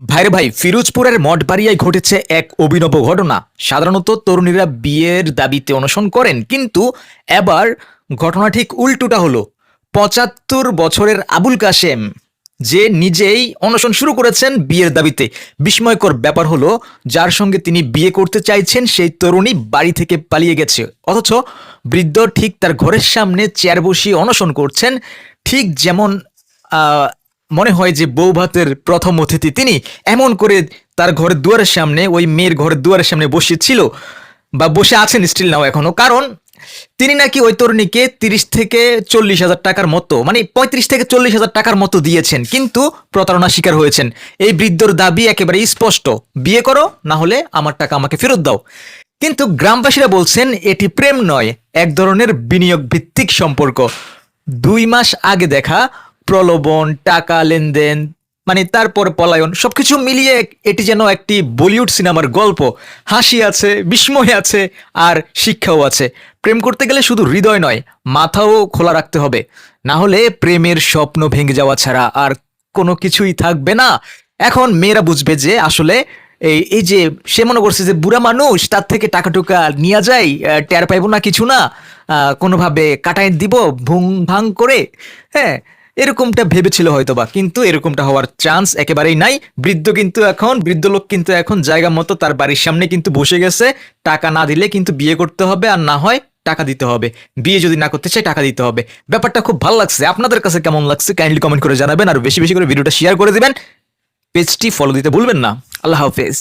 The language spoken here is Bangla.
ভাইরে ভাই, ফিরোজপুরের মঠবাড়িয়ায় ঘটেছে এক অভিনব ঘটনা। সাধারণত তরুণীরা বিয়ের দাবিতে অনশন করেন, কিন্তু এবার ঘটনা ঠিক উল্টোটা হলো। পঁচাত্তর বছরের আবুল কাশেম, যে নিজেই অনশন শুরু করেছেন বিয়ের দাবিতে। বিস্ময়কর ব্যাপার হলো, যার সঙ্গে তিনি বিয়ে করতে চাইছেন, সেই তরুণী বাড়ি থেকে পালিয়ে গেছে। অথচ বৃদ্ধ ঠিক তার ঘরের সামনে চেয়ার বসিয়ে অনশন করছেন, ঠিক যেমন মনে হয় যে বউ ভাতের প্রথম অতিথি তিনি এমন করে তার ঘরের দুয়ারের সামনে, ওই মেয়ের ঘরের দুয়ারের সামনে বসে ছিল বা বসে আছেন স্টিল নাও এখনও। কারণ তিনি নাকি ওই তরুণীকে তিরিশ থেকে চল্লিশ হাজার টাকার মতো মানে পঁয়ত্রিশ থেকে চল্লিশ হাজার টাকার মতো দিয়েছেন, কিন্তু প্রতারণা শিকার হয়েছেন। এই বৃদ্ধর দাবি একেবারে স্পষ্ট, বিয়ে করো, না হলে আমার টাকা আমাকে ফেরত দাও। কিন্তু গ্রামবাসীরা বলছেন, এটি প্রেম নয়, এক ধরনের বিনিয়োগ ভিত্তিক সম্পর্ক। দুই মাস আগে দেখা প্রলোভন, টাকা লেনদেন মানে তারপর পলায়ন, সবকিছু মিলিয়ে এটি যেন একটি বলিউড সিনেমার গল্প। হাসি আছে, বিস্ময় আছে, আর শিক্ষাও আছে। প্রেম করতে গেলে শুধু হৃদয় নয়, মাথাও খোলা রাখতে হবে। না হলে প্রেমের স্বপ্ন ভেঙে যাওয়া ছাড়া আর কোনো কিছুই থাকবে না। এখন মেয়েরা বুঝবে যে আসলে এই এই যে সে মনে করছে যে বুড়া মানুষ, তার থেকে টাকা টুকা নিয়ে যাই টের পাইবো না কিছু না কোনোভাবে কাটাই দিব, ভুং ভাং করে হ্যাঁ? এরকমটা ভেবেছিল হয়তোবা, কিন্তু এরকমটা হওয়ার চান্স একেবারেই নাই। বৃদ্ধ কিন্তু এখন, বৃদ্ধ লোক কিন্তু এখন জায়গা মতো তার বাড়ির সামনে কিন্তু বসে গেছে। টাকা না দিলে কিন্তু বিয়ে করতে হবে আর না হয় টাকা দিতে হবে। বিয়ে যদি না করতে চাই টাকা দিতে হবে। ব্যাপারটা খুব ভালো লাগছে। আপনাদের কাছে কেমন লাগছে কাইন্ডলি কমেন্ট করে জানাবেন আর বেশি বেশি করে ভিডিওটা শেয়ার করে দিবেন। পেজটি ফলো দিতে ভুলবেন না। আল্লাহ হাফেজ।